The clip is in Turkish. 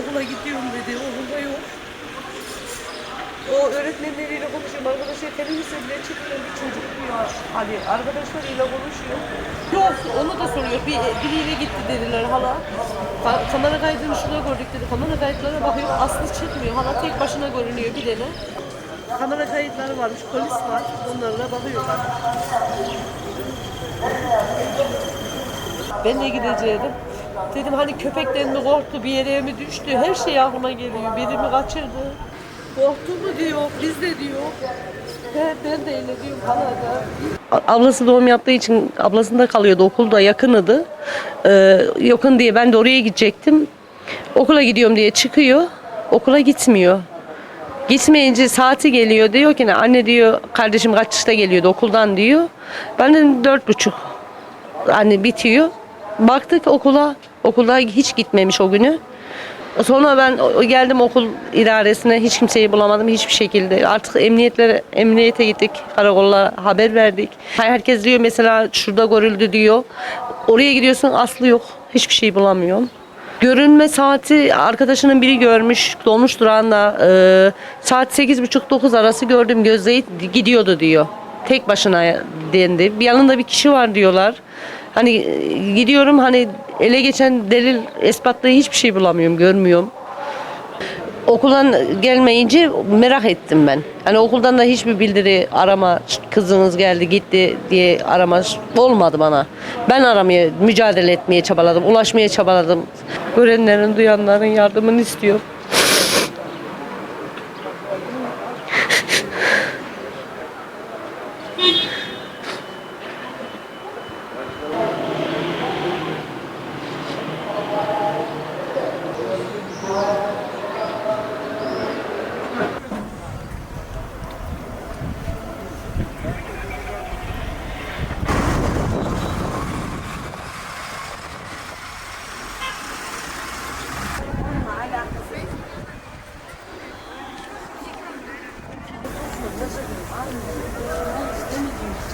okula gidiyorum dedi. Okulda yok. O öğretmenleriyle konuşuyorum. Arkadaşlar televizyon bile çıkmıyor bir çocuk diyor. Hani arkadaşlarıyla konuşuyor. Yok onu da soruyor. Bir, biriyle gitti dediler hala. Ka- kamera kaydını şuna gördük dedi. Kamera kayıtlarına bakıyor. Aslı çıkmıyor. Hala tek başına görünüyor bir tane. Kamera kayıtları varmış. Polis var. Onlarla bakıyorlar. Ben de gideceğim. Dedim hani köpekten mi korktu, bir yere mi düştü? Her şey aklıma geliyor. Biri mi kaçırdı? Korktu mu diyor, biz de diyor. He, ben de öyle diyorum Kanada. Ablası doğum yaptığı için ablasında kalıyordu. Okulda yakınıdı. Ee, yakın diye ben de oraya gidecektim. Okula gidiyorum diye çıkıyor. Okula gitmiyor. Gitmeyince saati geliyor diyor ki ne anne diyor kardeşim kaçta geliyordu okuldan diyor. Ben de dört buçuk hani bitiyor. Baktık okula okula hiç gitmemiş o günü. Sonra ben geldim okul idaresine hiç kimseyi bulamadım hiçbir şekilde. Artık emniyetlere emniyete gittik. Karakolla haber verdik. Herkes diyor mesela şurada görüldü diyor. Oraya gidiyorsun aslı yok. Hiçbir şey bulamıyorum. Görünme saati arkadaşının biri görmüş dolmuş durağında e, saat 8.30-9 arası gördüm gözleri gidiyordu diyor. Tek başına dendi. Bir yanında bir kişi var diyorlar. Hani e, gidiyorum hani ele geçen delil ispatlı hiçbir şey bulamıyorum, görmüyorum. Okuldan gelmeyince merak ettim ben. Hani okuldan da hiçbir bildiri arama kızınız geldi gitti diye arama olmadı bana. Ben aramaya mücadele etmeye çabaladım, ulaşmaya çabaladım. Görenlerin, duyanların yardımını istiyorum. Yazık. Aynı. Ben istemediğim için.